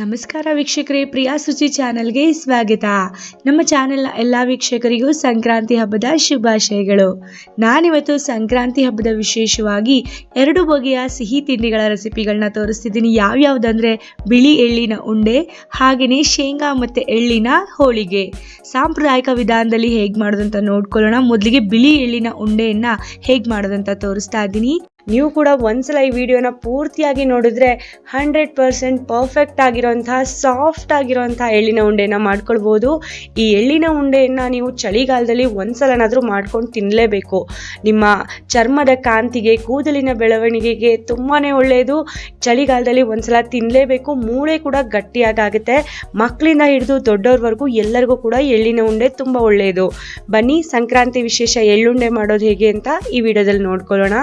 ನಮಸ್ಕಾರ ವೀಕ್ಷಕರೇ, ಪ್ರಿಯಾ ಸುಚಿ ಚಾನೆಲ್ಗೆ ಸ್ವಾಗತ. ನಮ್ಮ ಚಾನೆಲ್ನ ಎಲ್ಲ ವೀಕ್ಷಕರಿಗೂ ಸಂಕ್ರಾಂತಿ ಹಬ್ಬದ ಶುಭಾಶಯಗಳು. ನಾನಿವತ್ತು ಸಂಕ್ರಾಂತಿ ಹಬ್ಬದ ವಿಶೇಷವಾಗಿ ಎರಡು ಬಗೆಯ ಸಿಹಿ ತಿಂಡಿಗಳ ರೆಸಿಪಿಗಳನ್ನ ತೋರಿಸ್ತಿದ್ದೀನಿ. ಯಾವ್ಯಾವುದಂದರೆ ಬಿಳಿ ಎಳ್ಳಿನ ಉಂಡೆ ಹಾಗೆಯೇ ಶೇಂಗಾ ಮತ್ತು ಎಳ್ಳಿನ ಹೋಳಿಗೆ. ಸಾಂಪ್ರದಾಯಿಕ ವಿಧಾನದಲ್ಲಿ ಹೇಗೆ ಮಾಡೋದಂತ ನೋಡ್ಕೊಳ್ಳೋಣ. ಮೊದಲಿಗೆ ಬಿಳಿ ಎಳ್ಳಿನ ಉಂಡೆಯನ್ನು ಹೇಗೆ ಮಾಡೋದಂತ ತೋರಿಸ್ತಾ ಇದ್ದೀನಿ. ನೀವು ಕೂಡ ಒಂದ್ಸಲ ಈ ವಿಡಿಯೋನ ಪೂರ್ತಿಯಾಗಿ ನೋಡಿದ್ರೆ ಹಂಡ್ರೆಡ್ ಪರ್ಸೆಂಟ್ ಪರ್ಫೆಕ್ಟ್ ಆಗಿರೋಂತಹ ಸಾಫ್ಟ್ ಆಗಿರೋಂಥ ಎಳ್ಳಿನ ಉಂಡೆನ ಮಾಡ್ಕೊಳ್ಬೋದು. ಈ ಎಳ್ಳಿನ ಉಂಡೆಯನ್ನು ನೀವು ಚಳಿಗಾಲದಲ್ಲಿ ಒಂದ್ಸಲನಾದರೂ ಮಾಡ್ಕೊಂಡು ತಿನ್ನಲೇಬೇಕು ನಿಮ್ಮ ಚರ್ಮದ ಕಾಂತಿಗೆ, ಕೂದಲಿನ ಬೆಳವಣಿಗೆಗೆ ತುಂಬಾ ಒಳ್ಳೆಯದು ಚಳಿಗಾಲದಲ್ಲಿ ಒಂದ್ಸಲ ತಿನ್ನಲೇಬೇಕು ಮೂಳೆ ಕೂಡ ಗಟ್ಟಿಯಾಗುತ್ತೆ ಮಕ್ಕಳಿಂದ ಹಿಡಿದು ದೊಡ್ಡವ್ರವರೆಗೂ ಎಲ್ಲರಿಗೂ ಕೂಡ ಎಳ್ಳಿನ ಉಂಡೆ ತುಂಬ ಒಳ್ಳೆಯದು ಬನ್ನಿ, ಸಂಕ್ರಾಂತಿ ವಿಶೇಷ ಎಳ್ಳುಂಡೆ ಮಾಡೋದು ಹೇಗೆ ಅಂತ ಈ ವಿಡಿಯೋದಲ್ಲಿ ನೋಡ್ಕೊಳ್ಳೋಣ.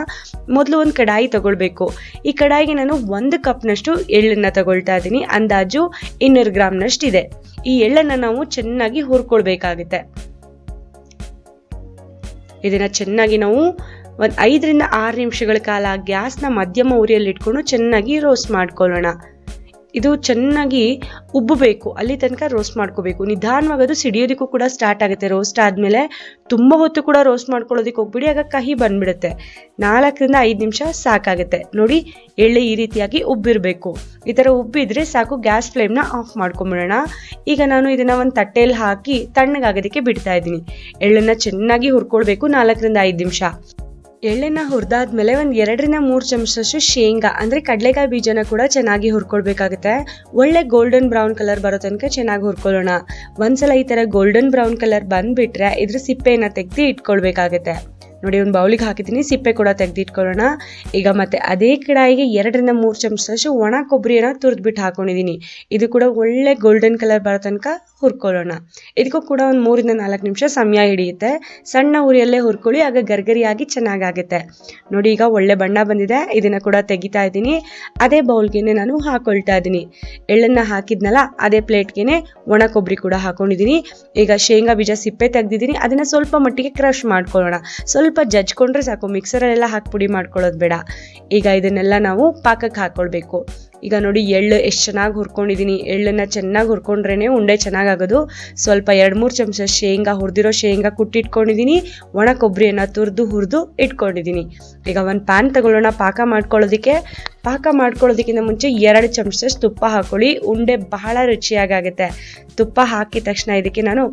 ಒಂದು ಕಡಾಯಿ ತಗೊಳ್ಬೇಕು. ಈ ಕಡಾಯಿಗೆ ನಾನು ಒಂದು ಕಪ್ನಷ್ಟು ಎಳ್ಳನ್ನು ತಗೊಳ್ತಾ ಇದ್ದೀನಿ. ಅಂದಾಜು ಇನ್ನೂರು ಗ್ರಾಮ್ನಷ್ಟು ಇದೆ ಈ ಎಳ್ಳನ್ನು ನಾವು ಚೆನ್ನಾಗಿ ಹುರ್ಕೊಳ್ಬೇಕಾಗುತ್ತೆ. ಇದನ್ನ ಚೆನ್ನಾಗಿ ನಾವು ಒಂದು ಐದರಿಂದ ಆರು ನಿಮಿಷಗಳ ಕಾಲ ಗ್ಯಾಸ್ನ ಮಧ್ಯಮ ಉರಿಯಲ್ಲಿ ಇಟ್ಕೊಂಡು ಚೆನ್ನಾಗಿ ರೋಸ್ಟ್ ಮಾಡ್ಕೊಳ್ಳೋಣ. ಇದು ಚೆನ್ನಾಗಿ ಉಬ್ಬಬೇಕು. ಅಲ್ಲಿ ತನಕ ರೋಸ್ಟ್ ಮಾಡ್ಕೋಬೇಕು. ನಿಧಾನವಾಗಿ ಅದು ಸಿಡಿಯೋದಕ್ಕೂ ಕೂಡ ಸ್ಟಾರ್ಟ್ ಆಗುತ್ತೆ. ರೋಸ್ಟ್ ಆದಮೇಲೆ ತುಂಬ ಹೊತ್ತು ಕೂಡ ರೋಸ್ಟ್ ಮಾಡ್ಕೊಳ್ಳೋದಕ್ಕೆ ಹೋಗ್ಬಿಡಿ. ಆಗ ಕಹಿ ಬಂದ್ಬಿಡುತ್ತೆ. ನಾಲ್ಕರಿಂದ ಐದು ನಿಮಿಷ ಸಾಕಾಗುತ್ತೆ. ನೋಡಿ, ಎಳ್ಳೆ ಈ ರೀತಿಯಾಗಿ ಉಬ್ಬಿರಬೇಕು. ಈ ಥರ ಉಬ್ಬಿದ್ರೆ ಸಾಕು ಗ್ಯಾಸ್ ಫ್ಲೇಮ್ನ ಆಫ್ ಮಾಡ್ಕೊಂಬಿಡೋಣ. ಈಗ ನಾನು ಇದನ್ನು ಒಂದು ತಟ್ಟೆಯಲ್ಲಿ ಹಾಕಿ ತಣ್ಣಗಾಗೋದಕ್ಕೆ ಬಿಡ್ತಾ ಇದ್ದೀನಿ. ಎಳ್ಳನ್ನು ಚೆನ್ನಾಗಿ ಹುರ್ಕೊಳ್ಬೇಕು ನಾಲ್ಕರಿಂದ ಐದು ನಿಮಿಷ. ಎಳ್ಳೆನ ಹುರಿದಾದ್ಮೇಲೆ ಒಂದು ಎರಡರಿಂದ ಮೂರು ಚಮಚದಷ್ಟು ಶೇಂಗಾ, ಅಂದರೆ ಕಡಲೆಕಾಯಿ ಬೀಜನ ಕೂಡ ಚೆನ್ನಾಗಿ ಹುರ್ಕೊಳ್ಬೇಕಾಗುತ್ತೆ. ಒಳ್ಳೆ ಗೋಲ್ಡನ್ ಬ್ರೌನ್ ಕಲರ್ ಬರೋ ತನಕ ಚೆನ್ನಾಗಿ ಹುರ್ಕೊಳ್ಳೋಣ. ಒಂದ್ಸಲ ಈ ಥರ ಗೋಲ್ಡನ್ ಬ್ರೌನ್ ಕಲರ್ ಬಂದುಬಿಟ್ರೆ ಇದ್ರ ಸಿಪ್ಪೆಯನ್ನು ತೆಗೆದು ಇಟ್ಕೊಳ್ಬೇಕಾಗುತ್ತೆ. ನೋಡಿ, ಒಂದು ಬೌಲಿಗೆ ಹಾಕಿದ್ದೀನಿ. ಸಿಪ್ಪೆ ಕೂಡ ತೆಗೆದಿಟ್ಕೊಳ್ಳೋಣ. ಈಗ ಮತ್ತೆ ಅದೇ ಕಡಾಯಿಗೆ ಎರಡರಿಂದ ಮೂರು ಚಮಚದಷ್ಟು ಒಣ ಕೊಬ್ಬರಿಯನ್ನು ತುರಿದ್ಬಿಟ್ಟು ಹಾಕೊಂಡಿದ್ದೀನಿ. ಇದು ಕೂಡ ಒಳ್ಳೆ ಗೋಲ್ಡನ್ ಕಲರ್ ಬರೋ ತನಕ ಹುರ್ಕೊಳ್ಳೋಣ. ಇದಕ್ಕೂ ಕೂಡ ಒಂದು ಮೂರಿಂದ ನಾಲ್ಕು ನಿಮಿಷ ಸಮಯ ಹಿಡಿಯುತ್ತೆ. ಸಣ್ಣ ಉರಿಯಲ್ಲೇ ಹುರ್ಕೊಳ್ಳಿ, ಆಗ ಗರ್ಗರಿಯಾಗಿ ಚೆನ್ನಾಗಾಗುತ್ತೆ. ನೋಡಿ, ಈಗ ಒಳ್ಳೆ ಬಣ್ಣ ಬಂದಿದೆ. ಇದನ್ನು ಕೂಡ ತೆಗಿತಾ ಇದ್ದೀನಿ. ಅದೇ ಬೌಲ್ಗೆ ನಾನು ಹಾಕೊಳ್ತಾ ಇದ್ದೀನಿ. ಎಳ್ಳನ್ನು ಹಾಕಿದ್ನಲ್ಲ, ಅದೇ ಪ್ಲೇಟ್ಗೆ ಒಣ ಕೊಬ್ಬರಿ ಕೂಡ ಹಾಕೊಂಡಿದ್ದೀನಿ. ಈಗ ಶೇಂಗಾ ಬೀಜ ಸಿಪ್ಪೆ ತೆಗೆದಿದ್ದೀನಿ. ಅದನ್ನು ಸ್ವಲ್ಪ ಮಟ್ಟಿಗೆ ಕ್ರಶ್ ಮಾಡ್ಕೊಳ್ಳೋಣ. ಸ್ವಲ್ಪ ಜಜ್ಕೊಂಡ್ರೆ ಸಾಕು. ಮಿಕ್ಸರಲ್ಲೆಲ್ಲ ಹಾಕಿ ಪುಡಿ ಮಾಡ್ಕೊಳ್ಳೋದು ಬೇಡ. ಈಗ ಇದನ್ನೆಲ್ಲ ನಾವು ಪಾಕಕ್ಕೆ ಹಾಕ್ಕೊಳ್ಬೇಕು ಈಗ ನೋಡಿ ಎಳ್ಳು ಎಷ್ಟು ಚೆನ್ನಾಗಿ ಹುರ್ಕೊಂಡಿದ್ದೀನಿ ಎಳ್ಳನ್ನು ಚೆನ್ನಾಗಿ ಹುರ್ಕೊಂಡ್ರೇ ಉಂಡೆ ಚೆನ್ನಾಗಾಗೋದು. ಸ್ವಲ್ಪ ಎರಡು ಮೂರು ಚಮಚ ಶೇಂಗಾ ಹುರಿದಿರೋ ಶೇಂಗಾ ಕುಟ್ಟಿಟ್ಕೊಂಡಿದ್ದೀನಿ ಒಣ ಕೊಬ್ಬರಿಯನ್ನು ತುರಿದು ಹುರಿದು ಇಟ್ಕೊಂಡಿದ್ದೀನಿ ಈಗ ಒಂದು ಪ್ಯಾನ್ ತಗೊಳ್ಳೋಣ. ಪಾಕ ಮಾಡ್ಕೊಳ್ಳೋದಕ್ಕೆ. ಪಾಕ ಮಾಡ್ಕೊಳ್ಳೋದಕ್ಕಿಂತ ಮುಂಚೆ ಎರಡು ಚಮಚ ತುಪ್ಪ ಹಾಕೊಳ್ಳಿ. ಉಂಡೆ ಬಹಳ ರುಚಿಯಾಗುತ್ತೆ ತುಪ್ಪ ಹಾಕಿದ ತಕ್ಷಣ ಇದಕ್ಕೆ ನಾನು